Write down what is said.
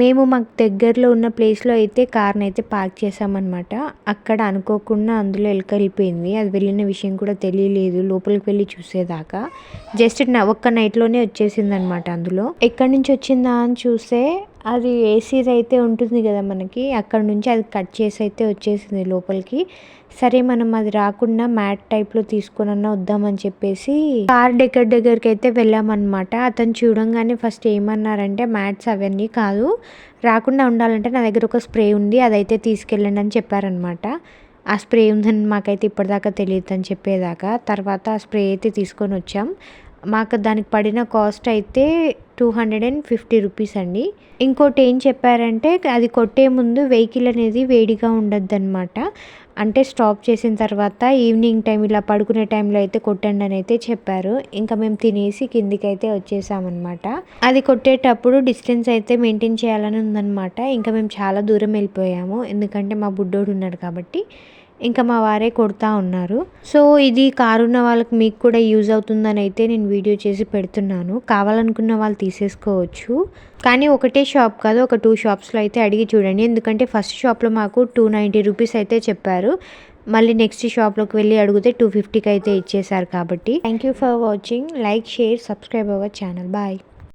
మేము మాకు దగ్గరలో ఉన్న ప్లేస్లో అయితే కార్ని అయితే పార్క్ చేసామన్నమాట అక్కడ అనుకోకుండా అందులో ఎలుక వెళ్ళిపోయింది అది వెళ్ళిన విషయం కూడా తెలియలేదు. లోపలికి వెళ్ళి చూసేదాకా. జస్ట్ నా ఒక్క నైట్లోనే వచ్చేసింది అనమాట అందులో. ఎక్కడి నుంచి వచ్చిందా అని చూస్తే అది ఏసీది అయితే ఉంటుంది కదా మనకి అక్కడ నుంచి అది కట్ చేసి అయితే వచ్చేసింది లోపలికి. సరే మనం అది రాకుండా మ్యాట్ టైప్లో తీసుకునన్నా వద్దామని చెప్పేసి కార్ దగ్గర దగ్గరికి అయితే వెళ్ళామన్నమాట. అతను చూడంగానే ఫస్ట్ ఏమన్నారంటే మ్యాట్స్ అవన్నీ కాదు రాకుండా ఉండాలంటే నా దగ్గర ఒక స్ప్రే ఉంది అదైతే తీసుకెళ్ళండి అని చెప్పారనమాట ఆ స్ప్రే ఉందని మాకైతే ఇప్పటిదాకా తెలియదు అని చెప్పేదాకా. తర్వాత ఆ స్ప్రే అయితే తీసుకొని వచ్చాం. మాకు దానికి పడిన కాస్ట్ అయితే two hundred and fifty rupees అండి. ఇంకోటి ఏం చెప్పారంటే అది కొట్టే ముందు వెహికల్ అనేది వేడిగా ఉండద్దు అనమాట అంటే స్టాప్ చేసిన తర్వాత ఈవినింగ్ టైం ఇలా పడుకునే టైంలో అయితే కొట్టండి అని అయితే చెప్పారు. ఇంకా మేము తినేసి కిందికి అయితే వచ్చేసామన్నమాట. అది కొట్టేటప్పుడు డిస్టెన్స్ అయితే మెయింటైన్ చేయాలని ఉందన్నమాట. ఇంకా మేము చాలా దూరం వెళ్ళిపోయాము. ఎందుకంటే మా బుడ్డోడు ఉన్నాడు కాబట్టి. ఇంకా మా వారే కొడతా ఉన్నారు. సో ఇది కారు ఉన్న వాళ్ళకి మీకు కూడా యూజ్ అవుతుందని అయితే నేను వీడియో చేసి పెడుతున్నాను. కావాలనుకున్న వాళ్ళు తీసేసుకోవచ్చు. కానీ ఒకటే షాప్ కాదు ఒక టూ షాప్స్లో అయితే అడిగి చూడండి. ఎందుకంటే ఫస్ట్ షాప్లో మాకు టూ నైంటీ రూపీస్ అయితే చెప్పారు. మళ్ళీ నెక్స్ట్ షాప్లోకి వెళ్ళి అడిగితే టూ ఫిఫ్టీకి అయితే ఇచ్చేశారు కాబట్టి. Thank you for watching. Like share subscribe our channel. Bye.